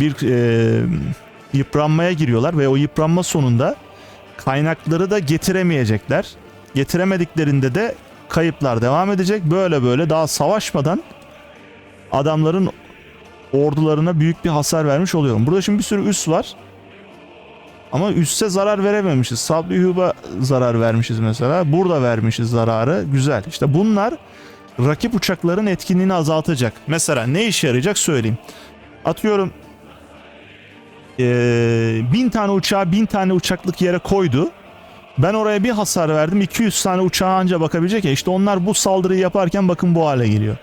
bir e, yıpranmaya giriyorlar ve o yıpranma sonunda kaynakları da getiremeyecekler. Getiremediklerinde de kayıplar devam edecek. Böyle böyle daha savaşmadan adamların ordularına büyük bir hasar vermiş oluyorum. Burada şimdi bir sürü üs var. Ama üsse zarar verememişiz. Sabri Hub'a zarar vermişiz mesela. Burada vermişiz zararı. Güzel. İşte bunlar rakip uçakların etkinliğini azaltacak. Mesela ne işe yarayacak söyleyeyim. Atıyorum eee, bin tane uçağı bin tane uçaklık yere koydu. Ben oraya bir hasar verdim. 200 tane uçağa anca bakabilecek ya. İşte onlar bu saldırıyı yaparken bakın bu hale geliyor.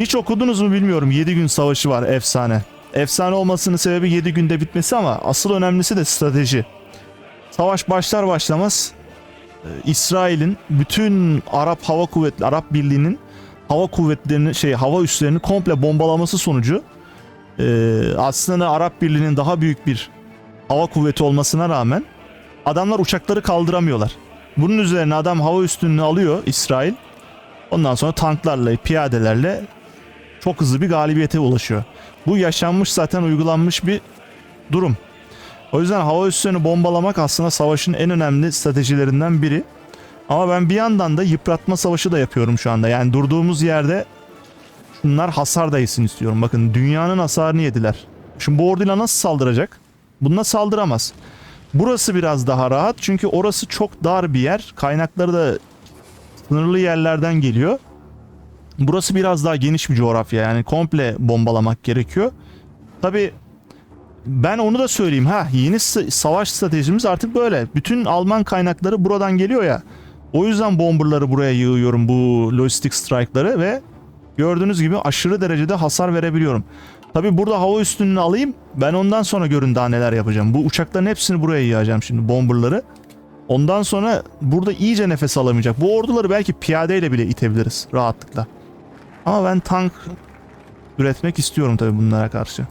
Hiç okudunuz mu bilmiyorum. 7 gün savaşı var efsane. Efsane olmasının sebebi 7 günde bitmesi ama asıl önemlisi de strateji. Savaş başlar başlamaz e, İsrail'in bütün Arap Hava Kuvvetleri, Arap Birliği'nin hava kuvvetlerini şey hava üslerini komple bombalaması sonucu e, aslında Arap Birliği'nin daha büyük bir hava kuvveti olmasına rağmen adamlar uçakları kaldıramıyorlar. Bunun üzerine adam hava üstünlüğünü alıyor İsrail. Ondan sonra tanklarla, piyadelerle çok hızlı bir galibiyete ulaşıyor. Bu yaşanmış zaten uygulanmış bir durum. O yüzden hava üslerini bombalamak aslında savaşın en önemli stratejilerinden biri. Ama ben bir yandan da yıpratma savaşı da yapıyorum şu anda. Yani durduğumuz yerde bunlar hasar da yesin istiyorum. Bakın dünyanın hasarını yediler. Şimdi bu orduyla nasıl saldıracak? Bununla saldıramaz. Burası biraz daha rahat çünkü orası çok dar bir yer. Kaynakları da sınırlı yerlerden geliyor. Burası biraz daha geniş bir coğrafya yani komple bombalamak gerekiyor. Tabi ben onu da söyleyeyim ha yeni savaş stratejimiz artık böyle. Bütün Alman kaynakları buradan geliyor ya. O yüzden bomberları buraya yığıyorum bu lojistik strike'ları ve gördüğünüz gibi aşırı derecede hasar verebiliyorum. Tabi burada hava üstünlüğünü alayım. Ben ondan sonra görün daha neler yapacağım. Bu uçakların hepsini buraya yığacağım şimdi bomberları. Ondan sonra burada iyice nefes alamayacak. Bu orduları belki piyadeyle bile itebiliriz rahatlıkla. Ama ben tank üretmek istiyorum tabii bunlara karşı.